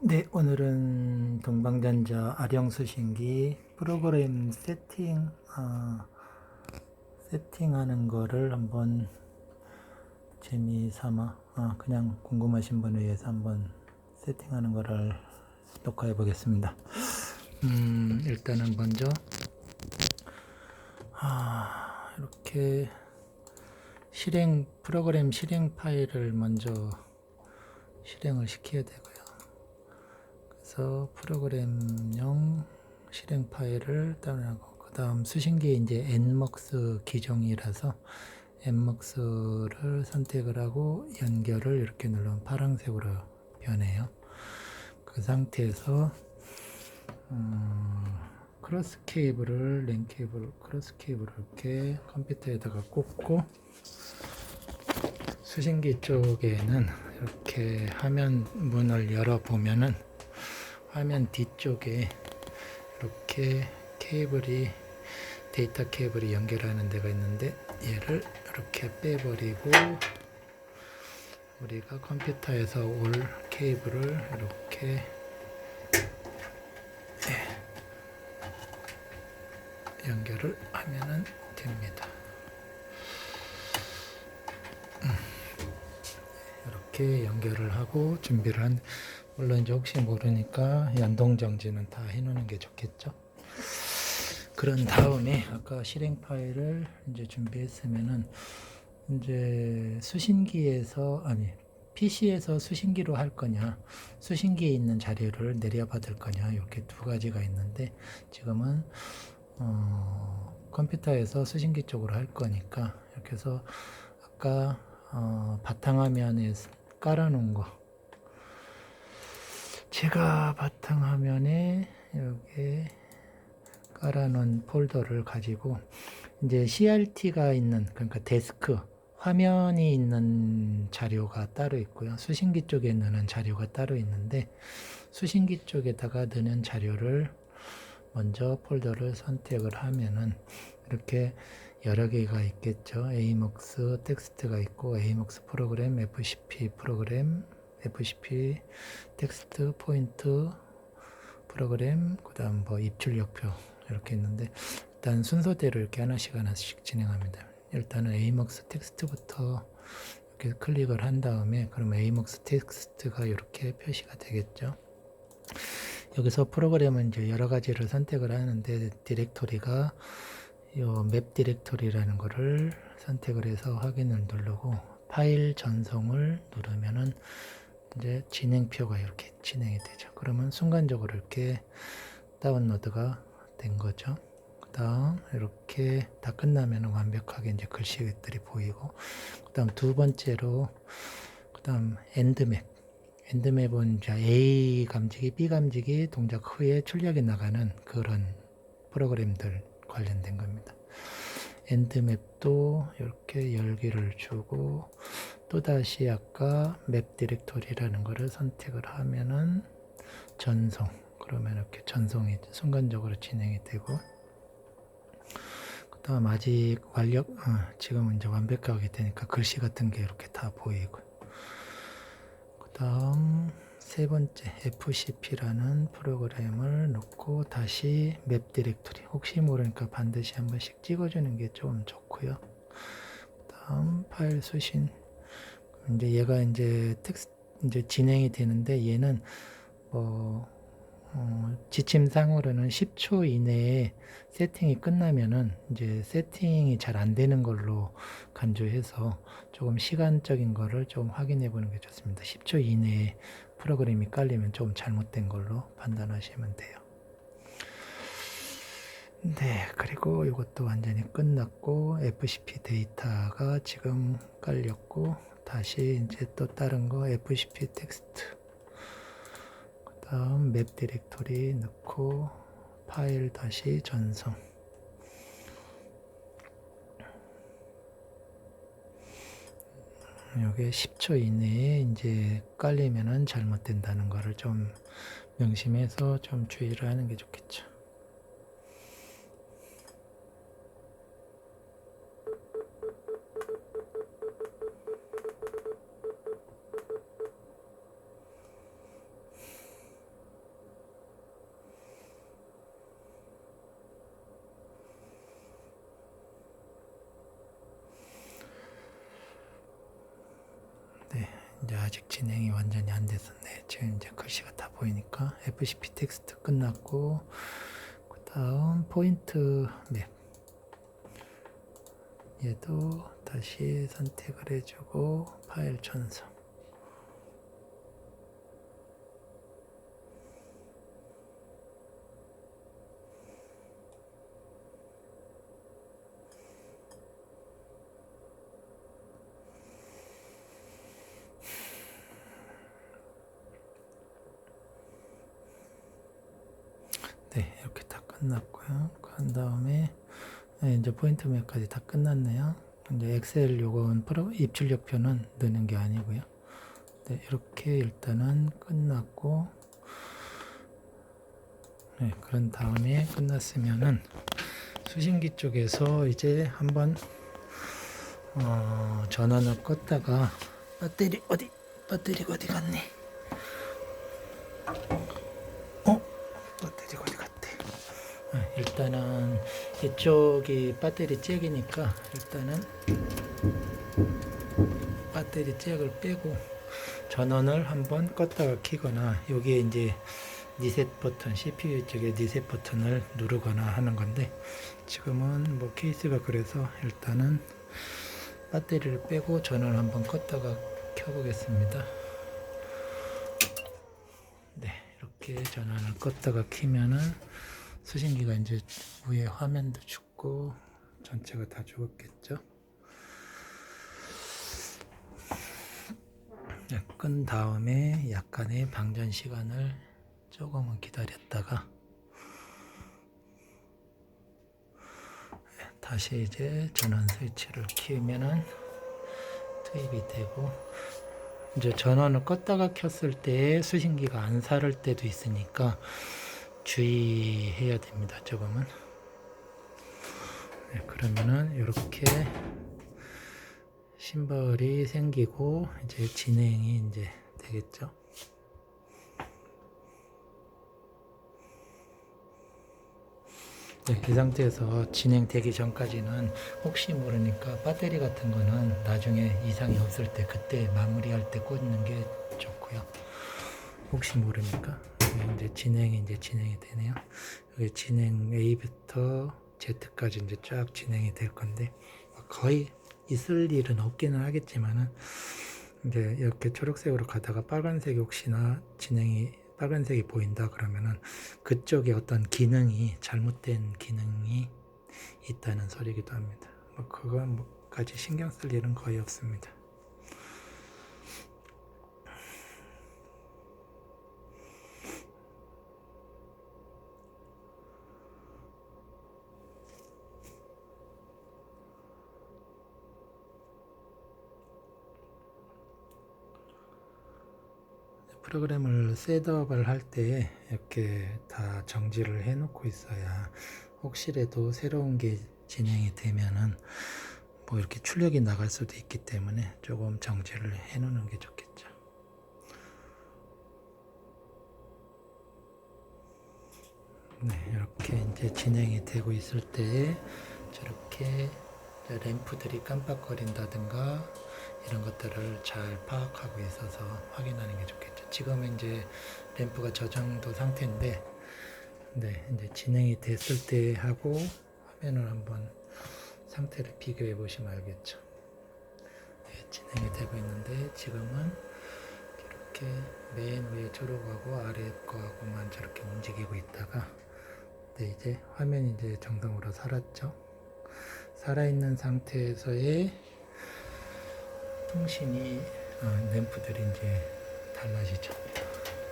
네, 오늘은 동방전자 아령수신기 프로그램 세팅, 어, 세팅하는 거를 한번 재미삼아, 어, 그냥 궁금하신 분을 위해서 한번 세팅하는 거를 녹화해 보겠습니다. 음, 일단은 먼저, 아, 이렇게 실행, 프로그램 실행 파일을 먼저 실행을 시켜야 되고요. 그래서 프로그램용 실행 파일을 다운하고 그 다음 수신기에 이제 nmux 기종이라서 nmux를 선택을 하고 연결을 이렇게 누르면 파란색으로 변해요. 그 상태에서 음, 크로스 케이블을 랜 케이블 크로스 케이블을 이렇게 컴퓨터에다가 꽂고 수신기 쪽에는 이렇게 화면 문을 열어 보면은 화면 뒤쪽에 이렇게 케이블이 데이터 케이블이 연결하는 데가 있는데 얘를 이렇게 빼버리고 우리가 컴퓨터에서 올 케이블을 이렇게 예, 연결을 하면은 됩니다. 이렇게 연결을 하고 준비를 한 물론 이제 혹시 모르니까 연동 정지는 다 해놓는 게 좋겠죠. 그런 다음에 아까 실행 파일을 이제 준비했으면은 이제 수신기에서 아니 PC에서 수신기로 할 거냐 수신기에 있는 자료를 내려받을 거냐 이렇게 두 가지가 있는데 지금은 어, 컴퓨터에서 수신기 쪽으로 할 거니까 이렇게 해서 아까 어, 바탕화면에 깔아놓은 거 제가 바탕화면에 여기 깔아놓은 폴더를 가지고 이제 CRT가 있는 그러니까 데스크 화면이 있는 자료가 따로 있고요. 수신기 쪽에 넣는 자료가 따로 있는데 수신기 쪽에다가 넣는 자료를 먼저 폴더를 선택을 하면은 이렇게 여러 개가 있겠죠. AMOX 텍스트가 있고 AMOX 프로그램, FCP 프로그램, FCP 텍스트 포인트 프로그램, 그 다음 뭐 입출력표 이렇게 있는데 일단 순서대로 이렇게 하나씩 하나씩 진행합니다. 일단은 AMOX 텍스트부터 이렇게 클릭을 한 다음에 그러면 AMOX 텍스트가 이렇게 표시가 되겠죠. 여기서 프로그램은 이제 여러 가지를 선택을 하는데 디렉토리가 요맵 디렉토리라는 거를 선택을 해서 확인을 누르고 파일 전송을 누르면은 이제 진행표가 이렇게 진행이 되죠. 그러면 순간적으로 이렇게 다운로드가 된 거죠. 그 다음 이렇게 다 끝나면 완벽하게 이제 글씨들이 보이고 그 다음 두 번째로 그 다음 엔드맵 엔드맵은 A 감지기, B 감지기 동작 후에 출력이 나가는 그런 프로그램들 관련된 겁니다. 엔드맵도 이렇게 열기를 주고 또다시 아까 맵 디렉토리라는 것을 선택을 하면은 전송 그러면 이렇게 전송이 순간적으로 진행이 되고 그 다음 아직 완력 어, 지금 이제 완벽하게 되니까 글씨 같은 게 이렇게 다 보이고. 그 다음 세 번째 FCP라는 프로그램을 넣고 다시 맵 디렉토리. 혹시 모르니까 반드시 한 번씩 찍어주는 게 좀 좋고요. 다음 파일 수신 이제 얘가 이제 텍스트 이제 진행이 되는데 얘는 뭐 어, 지침상으로는 10초 이내에 세팅이 끝나면은 이제 세팅이 잘 안 되는 걸로 간주해서 조금 시간적인 거를 좀 확인해 보는 게 좋습니다. 10초 이내에 프로그램이 깔리면 좀 잘못된 걸로 판단하시면 돼요. 네, 그리고 이것도 완전히 끝났고 FCP 데이터가 지금 깔렸고 다시 이제 또 다른 거 FCP 텍스트 그 다음 맵 디렉토리 넣고 파일 다시 전송 요게 10초 이내에 이제 깔리면은 잘못된다는 거를 좀 명심해서 좀 주의를 하는 게 좋겠죠. 이제 아직 진행이 완전히 안 됐었네. 지금 이제 글씨가 다 보이니까 FCP 텍스트 끝났고 그 다음 포인트 맵 얘도 다시 선택을 해주고 파일 전송 네, 이렇게 다 끝났고요. 그 다음에 네, 이제 포인트 맵까지 다 끝났네요. 이제 엑셀 요건 프로 입출력표는 넣는 게 아니고요. 네, 이렇게 일단은 끝났고 네, 그런 다음에 끝났으면은 수신기 쪽에서 이제 한번 어, 전원을 껐다가 배터리 어디 배터리가 어디 갔니? 일단은 이쪽이 배터리 잭이니까 일단은 배터리 잭을 빼고 전원을 한번 껐다가 키거나 여기에 이제 리셋 버튼 CPU 쪽에 리셋 버튼을 누르거나 하는 건데 지금은 뭐 케이스가 그래서 일단은 배터리를 빼고 전원을 한번 껐다가 켜보겠습니다. 네, 이렇게 전원을 껐다가 키면은 수신기가 이제 위에 화면도 죽고 전체가 다 죽었겠죠. 네, 끈 다음에 약간의 방전 시간을 조금은 기다렸다가 네, 다시 이제 전원 스위치를 키우면은 투입이 되고 이제 전원을 껐다가 켰을 때 수신기가 안 살을 때도 있으니까 주의해야 됩니다. 조금은. 네, 그러면은 이렇게 심벌이 생기고 이제 진행이 이제 되겠죠. 네, 이 상태에서 진행되기 전까지는 혹시 모르니까 배터리 같은 거는 나중에 이상이 없을 때 그때 마무리할 때 꽂는 게 좋고요. 혹시 모르니까 이제 진행이 이제 진행이 되네요. 여기 진행 A부터 Z까지 이제 쫙 진행이 될 건데 거의 있을 일은 없기는 하겠지만은 이제 이렇게 초록색으로 가다가 빨간색이 혹시나 진행이 빨간색이 보인다 그러면은 그쪽에 어떤 기능이 잘못된 기능이 있다는 소리기도 합니다. 뭐 그건 뭐까지 신경 쓸 일은 거의 없습니다. 프로그램을 셋업을 할 때 이렇게 다 정지를 해 놓고 있어야 혹시라도 새로운 게 진행이 되면은 뭐 이렇게 출력이 나갈 수도 있기 때문에 조금 정지를 해 놓는 게 좋겠죠. 네, 이렇게 이제 진행이 되고 있을 때 저렇게 램프들이 깜빡거린다든가 이런 것들을 잘 파악하고 있어서 확인하는 게 좋겠죠. 지금은 이제 램프가 저 정도 상태인데, 네, 이제 진행이 됐을 때 하고 화면을 한번 상태를 비교해 보시면 알겠죠. 네, 진행이 되고 있는데 지금은 이렇게 맨 위에 초록하고 아래 거하고만 저렇게 움직이고 있다가, 네, 이제 화면이 이제 정상으로 살았죠. 살아있는 상태에서의 통신이 어, 램프들이 이제 달라지죠.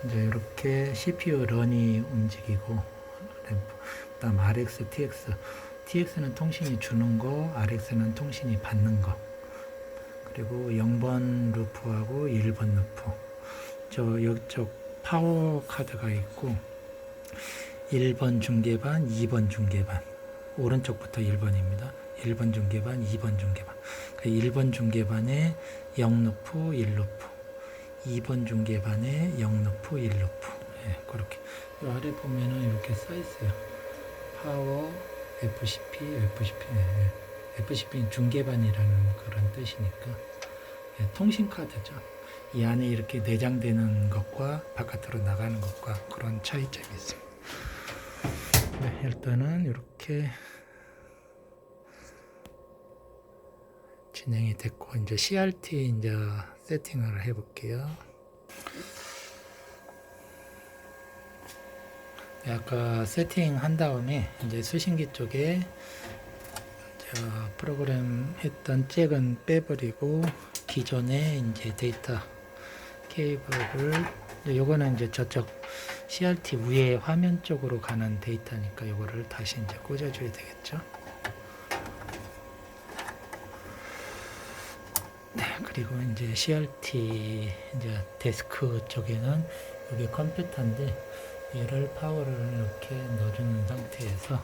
이제 이렇게 CPU 런이 움직이고 그다음 RX, TX. TX는 통신이 주는 거, RX는 통신이 받는 거. 그리고 0번 루프하고 1번 루프. 저 이쪽 파워 카드가 있고 1번 중계반, 2번 중계반. 오른쪽부터 1번입니다. 1번 중계반, 2번 중계반. 그 1번 중계반에 0루프, 1루프. 2번 중계반에 0루프, 1루프. 예, 그렇게. 이 아래 보면은 이렇게 써 있어요. 파워, FCP, FCP. 예, FCP는 중계반이라는 그런 뜻이니까. 예, 통신 카드죠. 이 안에 이렇게 내장되는 것과 바깥으로 나가는 것과 그런 차이점이 있습니다. 네, 일단은 이렇게 진행이 됐고 이제 CRT 이제 세팅을 해볼게요. 네, 아까 세팅 한 다음에 이제 수신기 쪽에 저 프로그램 했던 잭은 빼버리고 기존에 이제 데이터 케이블을 요거는 이제 저쪽 CRT 위에 화면 쪽으로 가는 데이터니까 요거를 다시 이제 꽂아줘야 되겠죠. 네, 그리고 이제 CRT 이제 데스크 쪽에는 여기 컴퓨터인데 얘를 파워를 이렇게 넣어주는 상태에서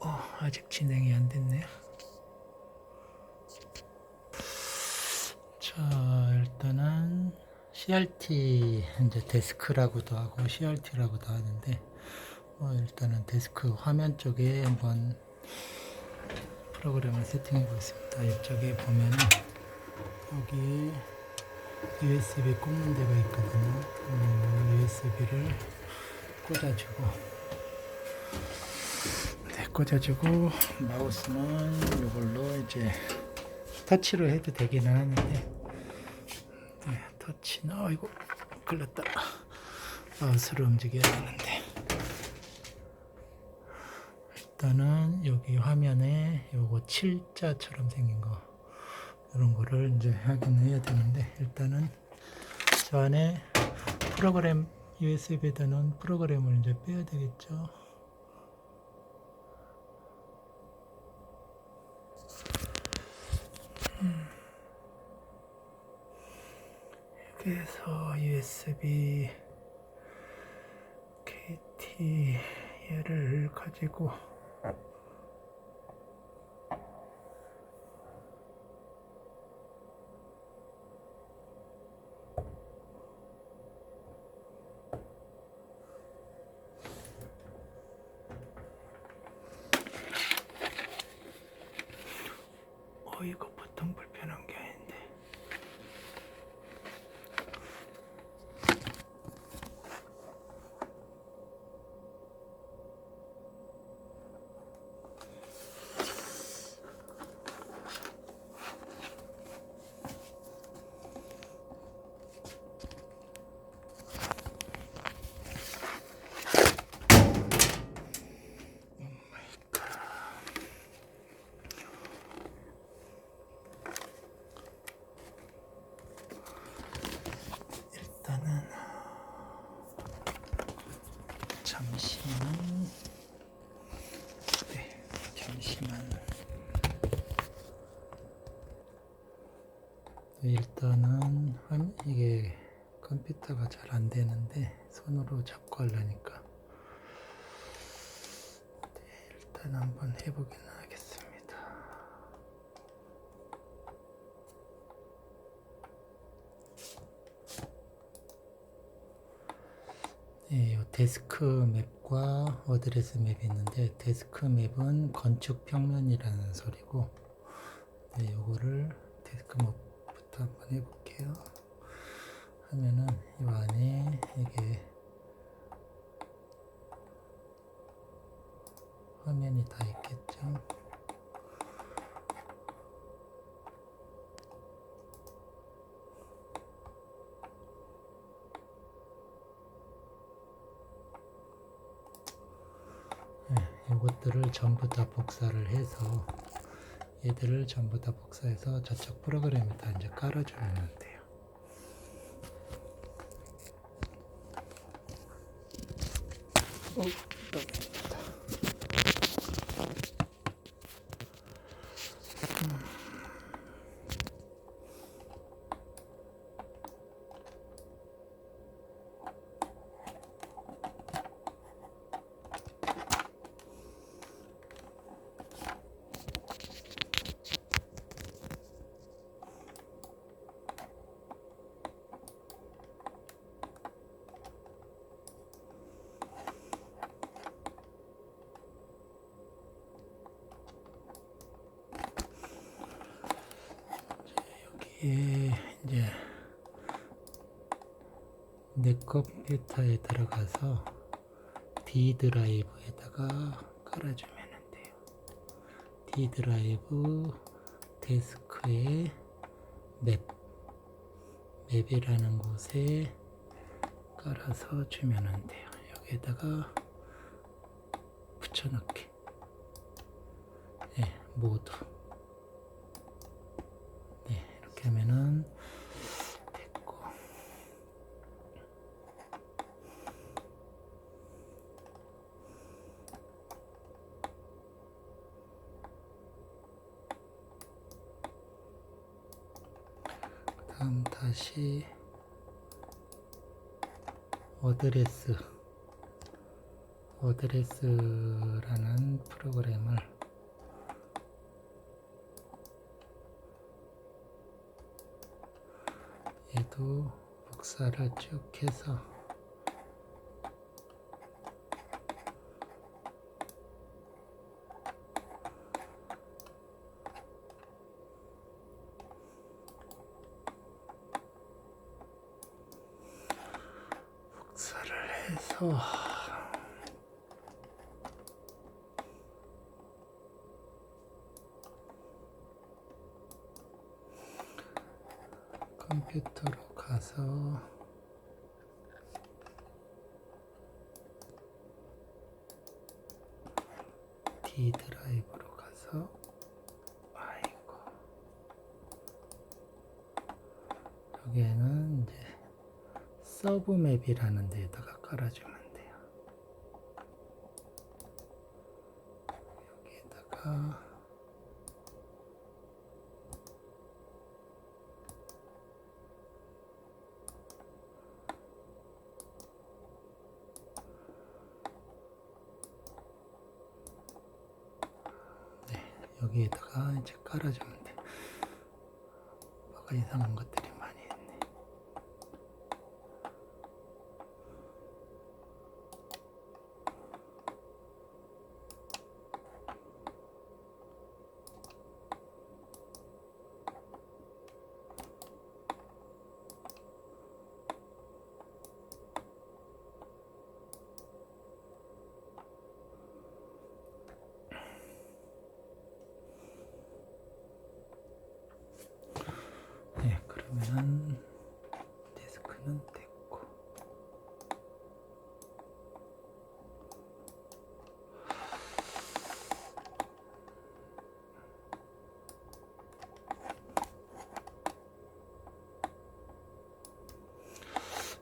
어, 아직 진행이 안 됐네요. 자, 일단은 CRT 이제 데스크라고도 하고 CRT라고도 하는데 뭐 일단은 데스크 화면 쪽에 한번 프로그램을 세팅해 보겠습니다. 이쪽에 보면은 여기 USB 꽂는 데가 있거든요. 음, USB를 꽂아주고 네, 꽂아주고 마우스는 이걸로 이제 터치로 해도 되기는 하는데 네, 터치는 어이구 걸렸다 마우스로 움직여야 되는데 일단은 여기 화면에 요거 7자처럼 생긴 거 이런 거를 이제 하긴 해야 되는데 일단은 저 안에 프로그램 USB에다 넣은 프로그램을 이제 빼야 되겠죠. 음. 여기에서 USB KT 얘를 가지고 어 이거 보통 불편한 게 아닌데 일단은 잠시만. 네 잠시만. 네, 일단은 이게 컴퓨터가 잘 안 되는데 손으로 잡고 하려니까. 네, 일단 한번 해보기는 하겠습니다. 네, 요 데스크 맵과 어드레스 맵이 있는데 데스크 맵은 건축 평면이라는 소리고 네, 요거를 데스크 맵부터 한번 해볼게요. 하면은 이 안에 이게 화면이 다 있겠죠. 네, 이것들을 전부 다 복사를 해서 얘들을 전부 다 복사해서 저쪽 프로그램에다 이제 깔아주면 내 컴퓨터에 들어가서 D 드라이브에다가 깔아주면 돼요. D 드라이브 데스크에 맵 맵이라는 곳에 깔아서 주면 돼요. 여기에다가 붙여넣기. 네, 모두. 네, 이렇게 하면은 됐고. 다시 어드레스 어드레스라는 프로그램을 얘도 복사를 쭉 해서 복사를 해서 컴퓨터로 가서 D 드라이브로 가서 아이고 여기에는 이제 서브맵이라는 데에다가 깔아주면 돼요. 여기에다가 네, 여기에다가 이제 깔아주면 돼. 뭐가 이상한 것들이 많이 있네. 네, 그러면은 데스크는 됐고.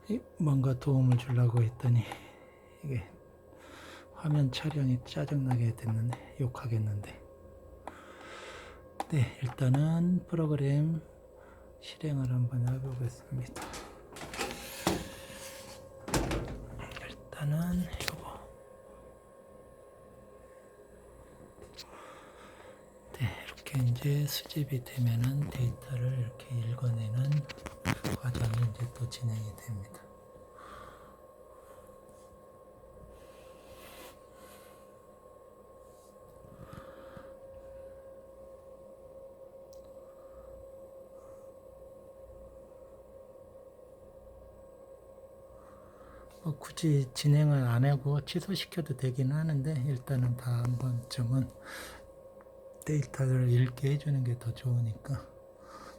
이, 뭔가 도움을 주려고 했더니 이게 화면 촬영이 짜증나게 됐는데 욕하겠는데 네 일단은 프로그램 실행을 한번 해보겠습니다. 일단은 이거 네 이렇게 이제 수집이 되면은 데이터를 이렇게 읽어내는 과정이 이제 또 진행이 됩니다. 뭐 굳이 진행을 안 하고 취소시켜도 되긴 하는데 일단은 다 한 번쯤은 데이터를 읽게 해주는 게 더 좋으니까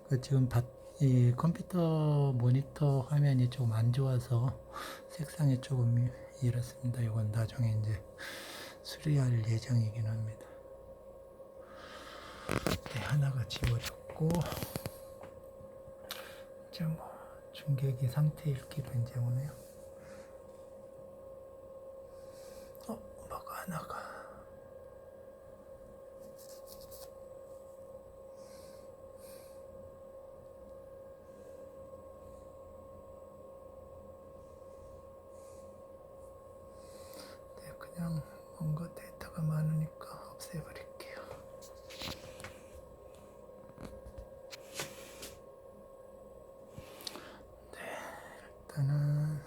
그 지금 바, 이 컴퓨터 모니터 화면이 좀안 좋아서 색상이 조금 이렇습니다. 이건 나중에 이제 수리할 예정이긴 합니다. 네, 하나가 지워졌고 이제 뭐 중계기 상태 읽기로 이제 오네요. 어, 뭐가 하나가. 네, 그냥 뭔가 데이터가 많으니까 없애버릴게요. 네, 일단은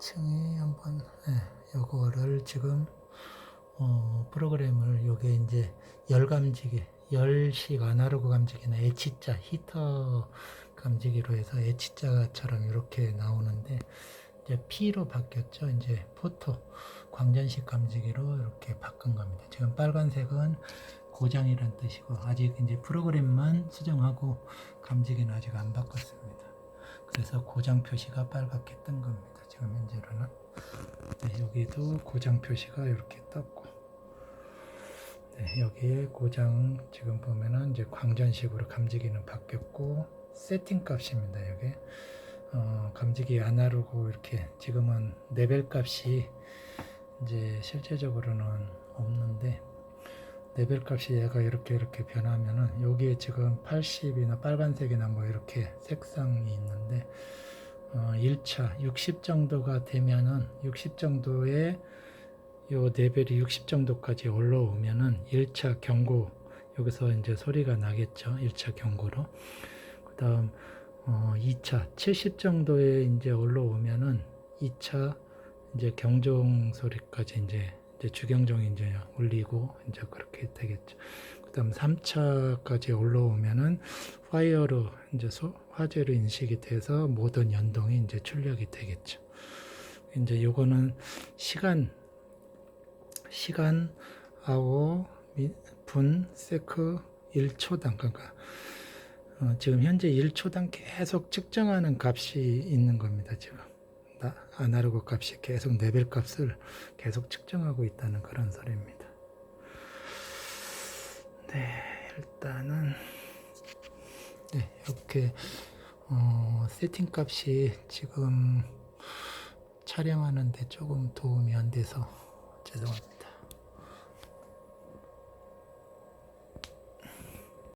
층이 한번 예, 요거를 지금 어, 프로그램을 요게 이제 열 감지기 열식 아날로그 감지기나 H자 히터 감지기로 해서 H자처럼 이렇게 나오는데 이제 P로 바뀌었죠. 이제 포토 광전식 감지기로 이렇게 바꾼 겁니다. 지금 빨간색은 고장이란 뜻이고 아직 이제 프로그램만 수정하고 감지기는 아직 안 바꿨습니다. 그래서 고장 표시가 빨갛게 뜬 겁니다. 지금 현재로는 네, 여기도 고장 표시가 이렇게 떴고 네, 여기에 고장 지금 보면은 이제 광전식으로 감지기는 바뀌었고 세팅 값입니다. 여기 어, 감지기 아날로그 이렇게 지금은 레벨 값이 이제 실제적으로는 없는데 레벨 값이 얘가 이렇게 이렇게 변하면은 여기에 지금 80이나 빨간색이나 뭐 이렇게 색상이 있는데 어, 1차 60 정도가 되면은 60 정도의 요 레벨이 60 정도까지 올라오면은 1차 경고 여기서 이제 소리가 나겠죠. 1차 경고로. 그다음 어, 2차 70 정도에 이제 올라오면은 2차 이제 경종 소리까지 이제 이제 주경종이 이제 울리고 이제 그렇게 되겠죠. 그다음 3차까지 올라오면은 파이어로 이제 소, 화재로 인식이 돼서 모든 연동이 이제 출력이 되겠죠. 이제 요거는 시간 시간 아워 미- 분 세크 1초당 그러니까 어, 지금 현재 1초당 계속 측정하는 값이 있는 겁니다. 지금 나- 아날로그 값이 계속 레벨 값을 계속 측정하고 있다는 그런 소리입니다. 네, 일단은 네, 이렇게 어, 세팅 값이 지금 촬영하는데 조금 도움이 안 돼서 죄송합니다.